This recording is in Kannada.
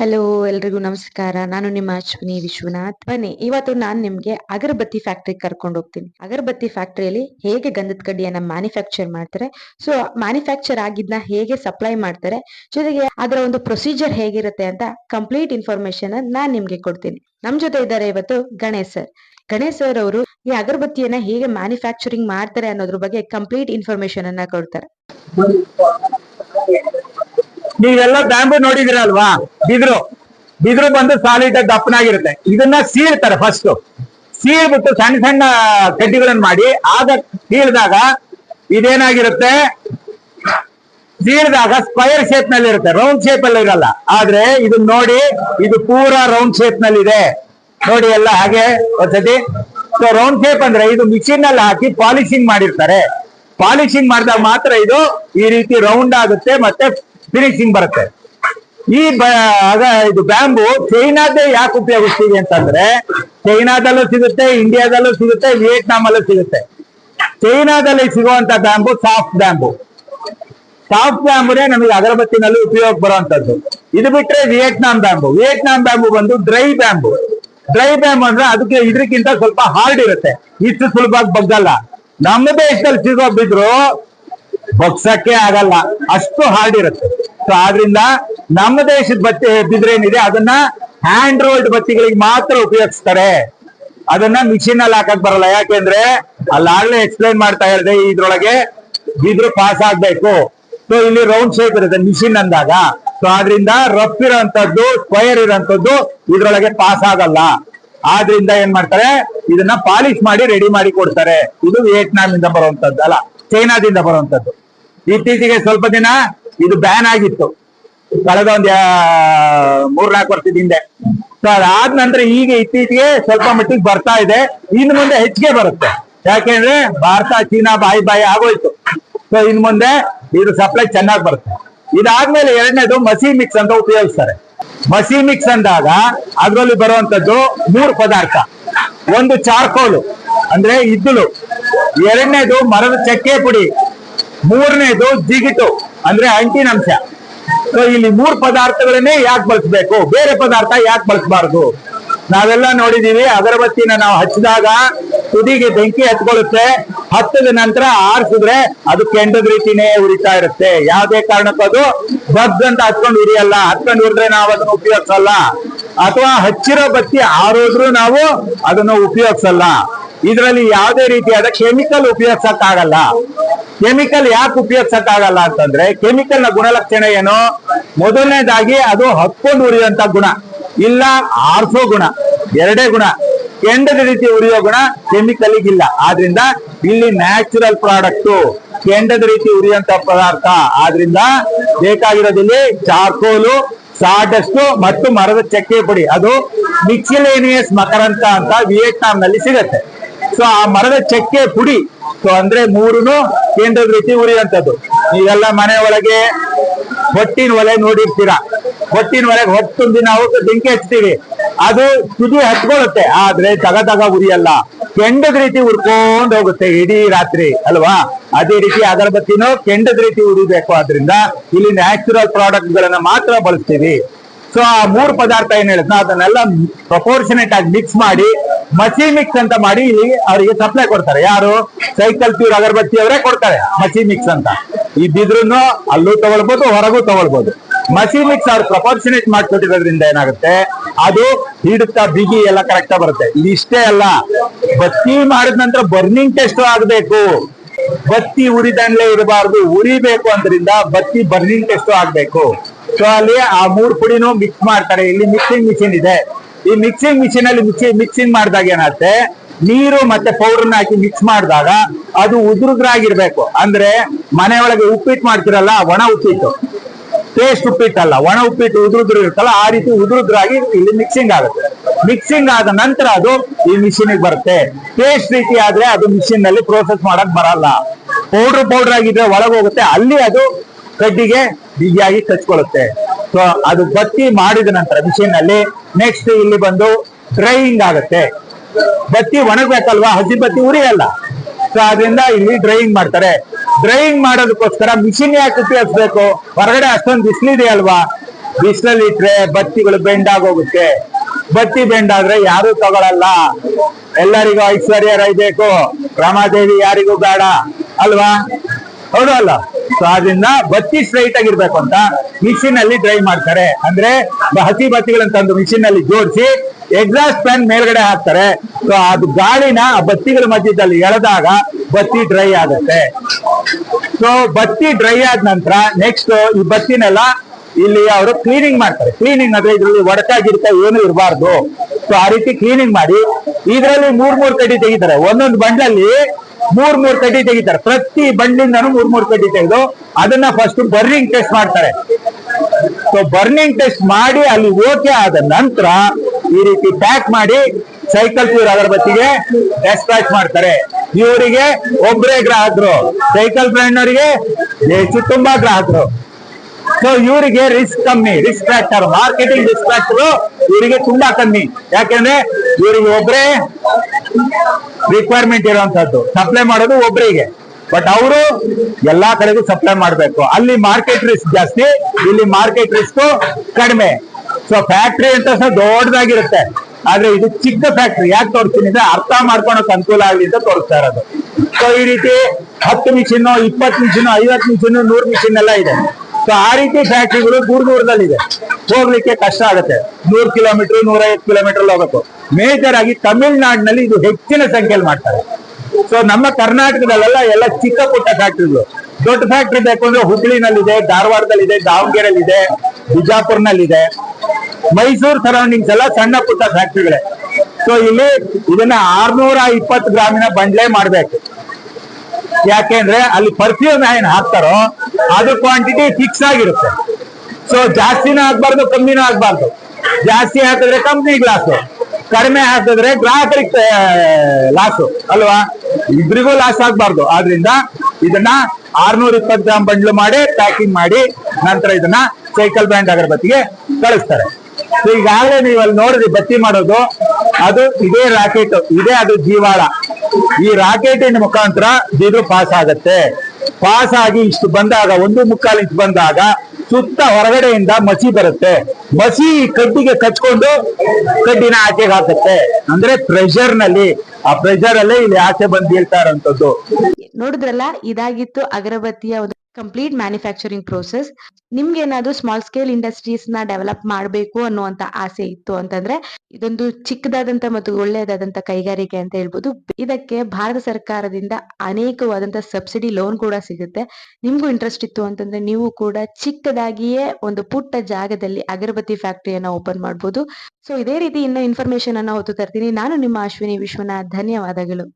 ಹಲೋ ಎಲ್ರಿಗೂ ನಮಸ್ಕಾರ. ನಾನು ನಿಮ್ಮ ಅಶ್ವಿನಿ ವಿಶ್ವನಾಥ್ ಬನ್ನಿ. ಇವತ್ತು ನಾನು ನಿಮ್ಗೆ ಅಗರಬತ್ತಿ ಫ್ಯಾಕ್ಟ್ರಿ ಕರ್ಕೊಂಡು ಹೋಗ್ತೀನಿ. ಅಗರಬತ್ತಿ ಫ್ಯಾಕ್ಟ್ರಿಯಲ್ಲಿ ಹೇಗೆ ಗಂಧದ ಕಡ್ಡಿಯನ್ನ ಮ್ಯಾನುಫ್ಯಾಕ್ಚರ್ ಮಾಡ್ತಾರೆ. ಸೊ ಮ್ಯಾನುಫ್ಯಾಕ್ಚರ್ ಆಗಿದ್ನ ಹೇಗೆ ಸಪ್ಲೈ ಮಾಡ್ತಾರೆ. ಜೊತೆಗೆ ಅದರ ಒಂದು ಪ್ರೊಸೀಜರ್ ಹೇಗಿರುತ್ತೆ ಅಂತ ಕಂಪ್ಲೀಟ್ ಇನ್ಫಾರ್ಮೇಶನ್ ನಾನ್ ನಿಮ್ಗೆ ಕೊಡ್ತೀನಿ. ನಮ್ ಜೊತೆ ಇದ್ದಾರೆ ಇವತ್ತು ಗಣೇಶ್ ಸರ್ ಗಣೇಶ್ ಸರ್ ಅವರು ಈ ಅಗರಬತ್ತಿಯನ್ನ ಹೇಗೆ ಮ್ಯಾನುಫ್ಯಾಕ್ಚರಿಂಗ್ ಮಾಡ್ತಾರೆ ಅನ್ನೋದ್ರ ಬಗ್ಗೆ ಕಂಪ್ಲೀಟ್ ಇನ್ಫಾರ್ಮೇಶನ್ ಅನ್ನ ಕೊಡ್ತಾರೆ. ನೀವೆಲ್ಲ ಬ್ಯಾಂಬು ನೋಡಿದಿರಲ್ವಾ? ಬಿದ್ರು. ಬಿದ್ರು ಬಂದು ಸಾಲಿಡ್ ದಪ್ಪನಾಗಿರುತ್ತೆ ಇದನ್ನ ಸೀರ್ತಾರೆ ಫಸ್ಟ್ ಸೀಳ್ಬಿಟ್ಟು ಸಣ್ಣ ಸಣ್ಣ ಕಡ್ಡಿಗಳನ್ನ ಮಾಡಿ, ಆಗ ಸೀಳಿದಾಗ ಇದೇನಾಗಿರುತ್ತೆ? ಸೀಳಿದಾಗ ಸ್ಕ್ವಯರ್ ಶೇಪ್ನಲ್ಲಿ ಇರುತ್ತೆ ರೌಂಡ್ ಶೇಪ್ ಅಲ್ಲಿ ಇರಲ್ಲ. ಆದ್ರೆ ಇದನ್ನ ನೋಡಿ, ಇದು ಪೂರಾ ರೌಂಡ್ ಶೇಪ್ನಲ್ಲಿ ಇದೆ ನೋಡಿ ಎಲ್ಲ ಹಾಗೆ ಒಂದ್ಸತಿ. ಸೊ ರೌಂಡ್ ಶೇಪ್ ಅಂದ್ರೆ ಇದು ಮಿಷಿನ್ ಅಲ್ಲಿ ಹಾಕಿ ಪಾಲಿಶಿಂಗ್ ಮಾಡಿರ್ತಾರೆ. ಪಾಲಿಶಿಂಗ್ ಮಾಡಿದಾಗ ಮಾತ್ರ ಇದು ಈ ರೀತಿ ರೌಂಡ್ ಆಗುತ್ತೆ ಮತ್ತೆ ಫಿನಿಶಿಂಗ್ ಬರುತ್ತೆ. ಈ ಇದು ಬ್ಯಾಂಬು ಚೈನಾದೇ ಯಾಕೆ ಉಪಯೋಗಿಸ್ತೀವಿ ಅಂತಂದ್ರೆ, ಚೈನಾದಲ್ಲೂ ಸಿಗುತ್ತೆ, ಇಂಡಿಯಾದಲ್ಲೂ ಸಿಗುತ್ತೆ ವಿಯೆಟ್ನಾಂ ಅಲ್ಲೂ ಸಿಗುತ್ತೆ. ಚೈನಾದಲ್ಲಿ ಸಿಗುವಂತ ಬ್ಯಾಂಬು ಸಾಫ್ಟ್ ಬ್ಯಾಂಬು. ಸಾಫ್ಟ್ ಬ್ಯಾಂಬುನೇ ನಮಗೆ ಅಗರಬತ್ತಿನಲ್ಲಿ ಉಪಯೋಗ ಬರುವಂತದ್ದು. ಇದು ಬಿಟ್ರೆ ವಿಯೆಟ್ನಾಂ ಬ್ಯಾಂಬು. ವಿಯೆಟ್ನಾಂ ಬ್ಯಾಂಬು ಬಂದು ಡ್ರೈ ಬ್ಯಾಂಬು. ಡ್ರೈ ಬ್ಯಾಂಬು ಅಂದ್ರೆ ಅದಕ್ಕೆ ಇದಕ್ಕಿಂತ ಸ್ವಲ್ಪ ಹಾರ್ಡ್ ಇರುತ್ತೆ. ಇಷ್ಟು ಸುಲಭವಾಗಿ ಬಗ್ಗಲ್ಲ. ನಮ್ಮ ದೇಶದಲ್ಲಿ ಸಿಗೋ ಬಿದ್ರು ಬಗ್ಸಕ್ಕೆ ಆಗಲ್ಲ. ಅಷ್ಟು ಹಾರ್ಡ್ ಇರುತ್ತೆ ಸೊ ಆದ್ರಿಂದ ನಮ್ಮ ದೇಶದ ಬತ್ತಿ ಬಿದ್ರೇನಿದೆ ಅದನ್ನ ಹ್ಯಾಂಡ್ ರೋಲ್ಡ್ ಬತ್ತಿಗಳಿಗೆ ಮಾತ್ರ ಉಪಯೋಗಿಸ್ತಾರೆ. ಅದನ್ನ ಮಿಷಿನ್ ಅಲ್ಲಿ ಹಾಕಕ್ ಬರಲ್ಲ. ಯಾಕೆಂದ್ರೆ ಅಲ್ಲಾಗ್ಲೇ ಎಕ್ಸ್ಪ್ಲೈನ್ ಮಾಡ್ತಾ ಇರದೆ ಇದ್ರೊಳಗೆ ಬಿದ್ರು ಪಾಸ್ ಆಗ್ಬೇಕು. ಸೊ ಇಲ್ಲಿ ರೌಂಡ್ ಶೇಪ್ ಇರುತ್ತೆ ಮಿಷಿನ್ ಅಂದಾಗ. ಸೊ ಆದ್ರಿಂದ ರಫ್ ಇರೋಂಥದ್ದು ಸ್ಕ್ವಯರ್ ಇರೋಂಥದ್ದು ಇದ್ರೊಳಗೆ ಪಾಸ್ ಆಗಲ್ಲ. ಆದ್ರಿಂದ ಏನ್ ಮಾಡ್ತಾರೆ? ಇದನ್ನ ಪಾಲಿಶ್ ಮಾಡಿ ರೆಡಿ ಮಾಡಿ ಕೊಡ್ತಾರೆ. ಇದು ವಿಯೆಟ್ನಾಂ ಇಂದ ಬರುವಂತದ್ದು ಅಲ್ಲ ಚೈನಾದಿಂದ ಬರುವಂತದ್ದು ಇತ್ತೀಚೆಗೆ ಸ್ವಲ್ಪ ದಿನ ಇದು ಬ್ಯಾನ್ ಆಗಿತ್ತು. ಕಳೆದ ಒಂದ್ ಮೂರ್ನಾಲ್ಕು ವರ್ಷದ ಹಿಂದೆ. ಸೊ ಅದಾದ ನಂತರ ಈಗ ಇತ್ತೀಚೆಗೆ ಸ್ವಲ್ಪ ಮಟ್ಟಿಗೆ ಬರ್ತಾ ಇದೆ. ಇನ್ ಮುಂದೆ ಹೆಚ್ಚಿಗೆ ಬರುತ್ತೆ. ಯಾಕೆಂದ್ರೆ ಭಾರತ, ಚೀನಾ ಬಾಯಿ ಬಾಯಿ ಆಗೋಯ್ತು. ಸೊ ಇನ್ ಮುಂದೆ ಇದು ಸಪ್ಲೈ ಚೆನ್ನಾಗಿ ಬರುತ್ತೆ. ಇದಾದ್ಮೇಲೆ ಎರಡನೇದು ಮಸಿ ಮಿಕ್ಸ್ ಅಂತ ಉಪಯೋಗಿಸ್ತಾರೆ. ಮಸಿ ಮಿಕ್ಸ್ ಅಂದಾಗ ಅದರಲ್ಲಿ ಬರುವಂತದ್ದು ಮೂರು ಪದಾರ್ಥ. ಒಂದು ಚಾರ್ಕೋಲು, ಅಂದ್ರೆ ಇದ್ದಲು ಎರಡನೇದು ಮರದ ಚಕ್ಕೆ ಪುಡಿ. ಮೂರನೇದು ಜಿಗಿಟು, ಅಂದ್ರೆ ಅಂಟಿನಂಶ. ಸೊ ಇಲ್ಲಿ ಮೂರ್ ಪದಾರ್ಥಗಳನ್ನೇ ಯಾಕೆ ಬಳಸ್ಬೇಕು? ಬೇರೆ ಪದಾರ್ಥ ಯಾಕೆ ಬಳಸ್ಬಾರ್ದು? ನಾವೆಲ್ಲ ನೋಡಿದೀವಿ, ಅಗರಬತ್ತಿನ ನಾವು ಹಚ್ಚಿದಾಗ ತುದಿಗೆ ಬೆಂಕಿ ಹತ್ಕೊಳ್ಳುತ್ತೆ, ಹತ್ತದ ನಂತರ ಆರಿಸಿದ್ರೆ ಅದು ಕೆಂಡದ ರೀತಿನೇ ಉರಿತಾ ಇರುತ್ತೆ. ಯಾವುದೇ ಕಾರಣಕ್ಕೂ ಅದು ಬಗ್ ಅಂತ ಹತ್ಕೊಂಡು ಉರಿಯಲ್ಲ. ಹತ್ಕೊಂಡು ಉರಿದ್ರೆ ನಾವು ಅದನ್ನ ಉಪಯೋಗಿಸಲ್ಲ. ಅಥವಾ ಹಚ್ಚಿರೋ ಬತ್ತಿ ಆರೋದ್ರೂ ನಾವು ಅದನ್ನು ಉಪಯೋಗಿಸಲ್ಲ. ಇದರಲ್ಲಿ ಯಾವುದೇ ರೀತಿಯಾದ ಕೆಮಿಕಲ್ ಉಪಯೋಗಿಸಕ್ಕಾಗಲ್ಲ. ಕೆಮಿಕಲ್ ಯಾಕೆ ಉಪಯೋಗಿಸಕ್ಕಾಗಲ್ಲ ಅಂತಂದ್ರೆ ಕೆಮಿಕಲ್ನ ಗುಣಲಕ್ಷಣ ಏನು? ಮೊದಲನೇದಾಗಿ ಅದು ಹತ್ಕೊಂಡು ಉರಿಯುವಂತ ಗುಣ. ಇಲ್ಲ, ಆರ್ಸೋ ಗುಣ. ಎರಡೇ ಗುಣ. ಕೆಂಡದ ರೀತಿ ಉರಿಯೋ ಗುಣ ಕೆಮಿಕಲ್ ಇಲ್ಲ. ಆದ್ರಿಂದ ಇಲ್ಲಿ ನ್ಯಾಚುರಲ್ ಪ್ರಾಡಕ್ಟ್ ಕೆಂಡದ ರೀತಿ ಉರಿಯುವಂತ ಪದಾರ್ಥ. ಆದ್ರಿಂದ ಬೇಕಾಗಿರೋದಿಲ್ಲಿ ಚಾರ್ಕೋಲು ಸಾಡಷ್ಟು ಮತ್ತು ಮರದ ಚಕ್ಕೆ ಪುಡಿ. ಅದು ಮಿಕ್ಸಿಲೇನಿಯಸ್ ಮಕರಂತ ಅಂತ ವಿಯೆಟ್ನಾಂ ನಲ್ಲಿ ಸಿಗತ್ತೆ. ಸೊ ಆ ಮರದ ಚಕ್ಕೆ ಪುಡಿ. ಸೊ ಅಂದ್ರೆ ಮೂರುನು ಕೇಂದ್ರದ ರೀತಿ ಉರಿಯಂತದ್ದು ನೀವೆಲ್ಲ ಮನೆ ಒಳಗೆ ಹೊಟ್ಟಿನ ಒಲೆ ನೋಡಿರ್ತೀರಾ? ಹೊಟ್ಟಿನ ಒಳಗೆ ದಿನ ನಾವು ಬೆಂಕಿ ಹಚ್ತೀವಿ. ಅದು ತುದಿ ಹತ್ಕೊಳ್ಳುತ್ತೆ. ಆದ್ರೆ ತಗ ತಗ ಉರಿಯಲ್ಲ. ಕೆಂಡದ ರೀತಿ ಉರ್ಕೊಂಡ್ ಹೋಗುತ್ತೆ ಇಡೀ ರಾತ್ರಿ, ಅಲ್ವಾ? ಅದೇ ರೀತಿ ಅಗರಬತ್ತಿನೂ ಕೆಂಡದ ರೀತಿ ಉರಿಬೇಕು. ಆದ್ರಿಂದ ಇಲ್ಲಿ ನ್ಯಾಚುರಲ್ ಪ್ರಾಡಕ್ಟ್ ಗಳನ್ನ ಮಾತ್ರ ಬಳಸ್ತೀವಿ. ಸೊ ಆ ಮೂರು ಪದಾರ್ಥ ಏನ್ ಹೇಳುತ್ತೆ? ಅದನ್ನೆಲ್ಲ ಪ್ರಪೋರ್ಷನೇಟ್ ಆಗಿ ಮಿಕ್ಸ್ ಮಾಡಿ ಮಸಿ ಮಿಕ್ಸ್ ಅಂತ ಮಾಡಿ ಇಲ್ಲಿ ಅವರಿಗೆ ಸಪ್ಲೈ ಕೊಡ್ತಾರೆ. ಯಾರು? ಸೈಕಲ್ ಪ್ಯೂರ್ ಅಗರ್ಬತ್ತಿ ಅವರೇ ಕೊಡ್ತಾರೆ ಮಸಿ ಮಿಕ್ಸ್ ಅಂತ. ಇದ್ದಿದ್ರು ಅಲ್ಲೂ ತಗೊಳ್ಬಹುದು ಹೊರಗೂ ತಗೊಳ್ಬಹುದು ಮಸಿ ಮಿಕ್ಸ್ ಅವ್ರು ಪ್ರಪೋರ್ಷನೇಟ್ ಮಾಡ್ಕೊಟ್ಟಿರೋದ್ರಿಂದ ಏನಾಗುತ್ತೆ? ಅದು ಹಿಡುತ್ತಾ ಬಿಗಿ ಎಲ್ಲ ಕರೆಕ್ಟ್ ಬರುತ್ತೆ. ಇಷ್ಟೇ ಅಲ್ಲ. ಬತ್ತಿ ಮಾಡಿದ ನಂತರ ಬರ್ನಿಂಗ್ ಟೆಸ್ಟ್ ಆಗ್ಬೇಕು. ಬತ್ತಿ ಉರಿದಂಡ್ಲೆ ಇರಬಾರ್ದು. ಉರಿಬೇಕು ಅಂದ್ರಿಂದ ಬತ್ತಿ ಬರ್ನಿಂಗ್ ಟೆಸ್ಟ್ ಆಗ್ಬೇಕು. ಸೊ ಅಲ್ಲಿ ಆ ಮೂರ್ ಪುಡಿನೂ ಮಿಕ್ಸ್ ಮಾಡ್ತಾರೆ. ಇಲ್ಲಿ ಮಿಕ್ಸಿಂಗ್ ಮಿಷಿನ್ ಇದೆ. ಈ ಮಿಕ್ಸಿಂಗ್ ಮಿಷಿನ್ ಅಲ್ಲಿ ಮಿಕ್ಸಿ ಮಿಕ್ಸಿಂಗ್ ಮಾಡಿದಾಗ ಏನಾಗುತ್ತೆ? ನೀರು ಮತ್ತೆ ಪೌಡರ್ನ ಹಾಕಿ ಮಿಕ್ಸ್ ಮಾಡಿದಾಗ ಅದು ಉದುರುದ್ರಾಗಿರ್ಬೇಕು. ಅಂದ್ರೆ ಮನೆ ಒಳಗೆ ಉಪ್ಪಿಟ್ಟು ಮಾಡ್ತಿರಲ್ಲ, ಒಣ ಉಪ್ಪಿಟ್ಟು. ಟೇಸ್ಟ್ ಉಪ್ಪಿಟ್ಟು ಅಲ್ಲ ಒಣ ಉಪ್ಪಿಟ್ಟು ಉದುರುದ್ರು ಇರುತ್ತಲ್ಲ ಆ ರೀತಿ ಉದುರುದ್ರಾಗಿ ಇಲ್ಲಿ ಮಿಕ್ಸಿಂಗ್ ಆಗುತ್ತೆ. ಮಿಕ್ಸಿಂಗ್ ಆದ ನಂತರ ಅದು ಈ ಮಿಷಿನ್ ಬರುತ್ತೆ. ಪೇಸ್ಟ್ ರೀತಿ ಆದ್ರೆ ಅದು ಮಿಷಿನ್ನಲ್ಲಿ ಪ್ರೋಸೆಸ್ ಮಾಡಕ್ ಬರಲ್ಲ. ಪೌಡರ್ ಪೌಡರ್ ಆಗಿದ್ರೆ ಒಳಗೋಗುತ್ತೆ ಅಲ್ಲಿ ಅದು ಕಡ್ಡಿಗೆ ಬಿಗಿಯಾಗಿ ಕಚ್ಕೊಳ್ಳುತ್ತೆ. ಸೊ ಅದು ಬತ್ತಿ ಮಾಡಿದ ನಂತರ ಮಿಷಿನ್ ಅಲ್ಲಿ ನೆಕ್ಸ್ಟ್ ಇಲ್ಲಿ ಬಂದು ಡ್ರೈಯಿಂಗ್ ಆಗುತ್ತೆ. ಬತ್ತಿ ಒಣಗ್ಬೇಕಲ್ವಾ? ಹಸಿ ಬತ್ತಿ ಉರಿಯಲ್ಲ ಸೊ ಅದರಿಂದ ಇಲ್ಲಿ ಡ್ರೈಯಿಂಗ್ ಮಾಡ್ತಾರೆ. ಡ್ರೈಯಿಂಗ್ ಮಾಡೋದಕ್ಕೋಸ್ಕರ ಮಿಷಿನ್ ಯಾಕೆ ಉಪಯೋಗಿಸ್ಬೇಕು? ಹೊರಗಡೆ ಅಷ್ಟೊಂದು ಬಿಸಿಲಿದೆ ಅಲ್ವಾ? ಬಿಸಿಲಲ್ಲಿ ಇಟ್ರೆ ಬತ್ತಿಗಳು ಬೆಂಡ್ ಆಗೋಗುತ್ತೆ. ಬತ್ತಿ ಬೆಂಡ್ ಆದ್ರೆ ಯಾರು ತಗೊಳಲ್ಲ. ಎಲ್ಲರಿಗೂ ಐಶ್ವರ್ಯ ರೈಬೇಕು. ರಮಾದೇವಿ ಯಾರಿಗೂ ಬೇಡ. ಅಲ್ವಾ? ಹೌದಲ್ಲ ಸೊ ಅದನ್ನ ಬತ್ತಿ ಸ್ಟ್ರೈಟ್ ಆಗಿರ್ಬೇಕು ಅಂತ ಮಿಷಿನ್ ಅಲ್ಲಿ ಡ್ರೈ ಮಾಡ್ತಾರೆ. ಅಂದ್ರೆ ಹಸಿ ಬತ್ತಿಗಳನ್ನ ತಂದು ಮಿಷಿನ್ ಅಲ್ಲಿ ಜೋಡಿಸಿ ಎಕ್ಸಾಸ್ಟ್ ಫ್ಯಾನ್ ಮೇಲ್ಗಡೆ ಹಾಕ್ತಾರೆ. ಸೊ ಅದು ಗಾಳಿನ ಬತ್ತಿಗಳ ಮಧ್ಯದಲ್ಲಿ ಎಳೆದಾಗ ಬತ್ತಿ ಡ್ರೈ ಆಗುತ್ತೆ. ಸೊ ಬತ್ತಿ ಡ್ರೈ ಆದ ನಂತರ ನೆಕ್ಸ್ಟ್ ಈ ಬತ್ತಿನೆಲ್ಲ ಇಲ್ಲಿ ಅವರು ಕ್ಲೀನಿಂಗ್ ಮಾಡ್ತಾರೆ. ಕ್ಲೀನಿಂಗ್ ಅಂದ್ರೆ ಇದ್ರಲ್ಲಿ ಒಡಕ ಗಿಡಕ ಏನು ಇರಬಾರ್ದು. ಸೊ ಆ ರೀತಿ ಕ್ಲೀನಿಂಗ್ ಮಾಡಿ ಇದರಲ್ಲಿ ಮೂರ್ ಮೂರ್ ಕಡಿ ತೆಗಿತಾರೆ. ಒಂದೊಂದು ಬಂಡಲ್ಲಿ ಮೂರ್ ಮೂರ್ ಕಡ್ಡಿ ತೆಗಿತಾರೆ. ಪ್ರತಿ ಬಂಡಿಂದನೂ ಮೂರ್ ಮೂರ್ ಕಡ್ಡಿ ತೆಗೆದು ಅದನ್ನ ಫಸ್ಟ್ ಬರ್ನಿಂಗ್ ಟೆಸ್ಟ್ ಮಾಡ್ತಾರೆ. ಸೊ ಬರ್ನಿಂಗ್ ಟೆಸ್ಟ್ ಮಾಡಿ ಅಲ್ಲಿ ಓಕೆ ಆದ ನಂತರ ಈ ರೀತಿ ಪ್ಯಾಕ್ ಮಾಡಿ ಸೈಕಲ್ ಪ್ಯೂರ್ ಅಗರಬತ್ತಿಗೆ ಡೆಸ್ಪ್ಯಾಚ್ ಮಾಡ್ತಾರೆ. ಇವರಿಗೆ ಒಬ್ಬರೇ ಗ್ರಾಹಕರು. ಸೈಕಲ್ ಬ್ರ್ಯಾಂಡ್ ಅವರಿಗೆ ಹೆಚ್ಚು ತುಂಬಾ ಗ್ರಾಹಕರು. ಸೊ ಇವರಿಗೆ ರಿಸ್ಕ್ ಕಮ್ಮಿ. Risk factor marketing risk factor ಇವರಿಗೆ ತುಂಬಾ ಕಮ್ಮಿ. ಯಾಕೆಂದ್ರೆ ಇವರಿಗೆ ಒಬ್ಬರೇ ರಿಕ್ವೈರ್ಮೆಂಟ್ ಇರುವಂತದ್ದು. ಸಪ್ಲೈ ಮಾಡೋದು ಒಬ್ರಿಗೆ. ಬಟ್ ಅವರು ಎಲ್ಲಾ ಕಡೆಗೂ ಸಪ್ಲೈ ಮಾಡಬೇಕು. ಅಲ್ಲಿ ಮಾರ್ಕೆಟ್ ರಿಸ್ಕ್ ಜಾಸ್ತಿ, ಇಲ್ಲಿ ಮಾರ್ಕೆಟ್ ರಿಸ್ಕ್ ಕಡಿಮೆ. ಸೊ ಫ್ಯಾಕ್ಟ್ರಿ ಅಂತ ದೊಡ್ಡದಾಗಿರುತ್ತೆ. ಆದ್ರೆ ಇದು ಚಿಕ್ಕ ಫ್ಯಾಕ್ಟ್ರಿ ಯಾಕೆ ತೋರಿಸ್ತೀನಿ ಅಂದ್ರೆ ಅರ್ಥ ಮಾಡ್ಕೊಳಕ್ ಅನುಕೂಲ ಆಗಲಿ ಅಂತ ತೋರಿಸ್ತಾ ಇರೋದು. ಸೊ ಈ ರೀತಿ ಹತ್ತು ಮಿಷಿನ್ ಇಪ್ಪತ್ತು ಮಿಷಿನ್ ಐವತ್ತು ಮಿಷಿನ್ ನೂರು ಮಿಷಿನ್ ಎಲ್ಲ ಇದೆ. ಸೊ ಆ ರೀತಿ ಫ್ಯಾಕ್ಟ್ರಿಗಳು ದೂರ ದೂರದಲ್ಲಿದೆ ಹೋಗ್ಲಿಕ್ಕೆ ಕಷ್ಟ ಆಗುತ್ತೆ. ನೂರ್ ಕಿಲೋಮೀಟರ್ ನೂರೈವತ್ತು ಕಿಲೋಮೀಟರ್ ಹೋಗಬೇಕು. ಮೇಜರ್ ಆಗಿ ತಮಿಳ್ನಾಡಿನಲ್ಲಿ ಇದು ಹೆಚ್ಚಿನ ಸಂಖ್ಯೆಯಲ್ಲಿ ಮಾಡ್ತಾರೆ. ಸೊ ನಮ್ಮ ಕರ್ನಾಟಕದಲ್ಲೆಲ್ಲ ಎಲ್ಲ ಚಿಕ್ಕ ಪುಟ್ಟ ಫ್ಯಾಕ್ಟ್ರಿಗಳು ದೊಡ್ಡ ಫ್ಯಾಕ್ಟ್ರಿ ಬೇಕು ಅಂದ್ರೆ ಹುಬ್ಳಿನಲ್ಲಿದೆ, ಧಾರವಾಡದಲ್ಲಿದೆ, ದಾವಣಗೆರೆಯಲ್ಲಿದೆ, ಬಿಜಾಪುರ್ನಲ್ಲಿದೆ. ಮೈಸೂರು ಸರೌಂಡಿಂಗ್ಸ್ ಎಲ್ಲ ಸಣ್ಣ ಪುಟ್ಟ ಫ್ಯಾಕ್ಟ್ರಿಗಳೇ ಸೊ ಇಲ್ಲಿ ಇದನ್ನ ಆರ್ನೂರ ಇಪ್ಪತ್ತು ಗ್ರಾಮಿನ ಬಂಡ್ಲೆ ಮಾಡ್ಬೇಕು. ಯಾಕೆಂದ್ರೆ ಅಲ್ಲಿ ಪರ್ಫ್ಯೂಮ್ ಏನ್ ಹಾಕ್ತಾರೋ ಅದು ಕ್ವಾಂಟಿಟಿ ಫಿಕ್ಸ್ ಆಗಿರುತ್ತೆ. ಸೊ ಜಾಸ್ತಿನೂ ಆಗ್ಬಾರ್ದು, ಕಮ್ಮಿನೂ ಆಗ್ಬಾರ್ದು. ಜಾಸ್ತಿ ಹಾಕಿದ್ರೆ ಕಂಪ್ನಿ ಲಾಸು ಕಡಿಮೆ ಹಾಕಿದ್ರೆ ಗ್ರಾಹಕರಿಗೆ ಲಾಸು ಅಲ್ವಾ? ಇಬ್ರಿಗೂ ಲಾಸ್ ಆಗ್ಬಾರ್ದು. ಆದ್ರಿಂದ ಇದನ್ನ ಆರ್ನೂರ ಇಪ್ಪತ್ತು ಗ್ರಾಮ್ ಬಂಡ್ಲು ಮಾಡಿ ಪ್ಯಾಕಿಂಗ್ ಮಾಡಿ, ನಂತರ ಇದನ್ನ ಸೈಕಲ್ ಬ್ರ್ಯಾಂಡ್ ಅಗರಬತ್ತಿಗೆ ಕಳಿಸ್ತಾರೆ. ಈಗಾಗಲೇ ನೀವು ಅಲ್ಲಿ ನೋಡಿದ್ರಿ, ಬತ್ತಿ ಮಾಡೋದು, ಅದು ಇದೇ ರಾಕೆಟ್ ಇದೇ ಅದು ಜೀವಾಳ. ಈ ರಾಕೆಟಿನ ಮುಖಾಂತರ ಇದು ಪಾಸ್ ಆಗತ್ತೆ. ಪಾಸ್ ಆಗಿ ಇಷ್ಟು ಬಂದಾಗ, ಒಂದು ಮುಕ್ಕಾಲು ಇಂಚ್ ಬಂದಾಗ ಸುತ್ತ ಹೊರಗಡೆಯಿಂದ ಮಸಿ ಬರುತ್ತೆ. ಮಸಿ ಕಡ್ಡಿಗೆ ಕಚ್ಕೊಂಡು ಕಡ್ಡಿನ ಆಚೆಗೆ ಹಾಕುತ್ತೆ. ಅಂದ್ರೆ ಪ್ರೆಷರ್ನಲ್ಲಿ. ಆ ಪ್ರೆಷರ್ ಅಲ್ಲೇ ಇಲ್ಲಿ ಆಚೆ ಬಂದು ಬೀಳ್ತಾ ಇರೋಂಥದ್ದು ನೋಡಿದ್ರಲ್ಲ, ಇದಾಗಿತ್ತು ಅಗರಬತ್ತಿಯ ಒಂದು ಕಂಪ್ಲೀಟ್ ಮ್ಯಾನುಫ್ಯಾಕ್ಚರಿಂಗ್ ಪ್ರೋಸೆಸ್ ನಿಮ್ಗೆ ಏನಾದ್ರು ಸ್ಮಾಲ್ ಸ್ಕೇಲ್ ಇಂಡಸ್ಟ್ರೀಸ್ನ ಡೆವಲಪ್ ಮಾಡಬೇಕು ಅನ್ನುವಂತ ಆಸೆ ಇತ್ತು ಅಂತಂದ್ರೆ, ಇದೊಂದು ಚಿಕ್ಕದಾದಂತ ಮತ್ತು ಒಳ್ಳೆಯದಾದಂತ ಕೈಗಾರಿಕೆ ಅಂತ ಹೇಳ್ಬೋದು. ಇದಕ್ಕೆ ಭಾರತ ಸರ್ಕಾರದಿಂದ ಅನೇಕವಾದಂತ ಸಬ್ಸಿಡಿ ಲೋನ್ ಕೂಡ ಸಿಗುತ್ತೆ. ನಿಮ್ಗೂ ಇಂಟ್ರೆಸ್ಟ್ ಇತ್ತು ಅಂತಂದ್ರೆ ನೀವು ಕೂಡ ಚಿಕ್ಕದಾಗಿಯೇ ಒಂದು ಪುಟ್ಟ ಜಾಗದಲ್ಲಿ ಅಗರಬತ್ತಿ ಫ್ಯಾಕ್ಟರಿಯನ್ನ ಓಪನ್ ಮಾಡಬಹುದು ಸೊ ಇದೇ ರೀತಿ ಇನ್ನೂ ಇನ್ಫಾರ್ಮೇಶನ್ ಅನ್ನ ಹೊತ್ತು ತರ್ತೀನಿ. ನಾನು ನಿಮ್ಮ ಅಶ್ವಿನಿ ವಿಶ್ವನಾಥ್. ಧನ್ಯವಾದಗಳು.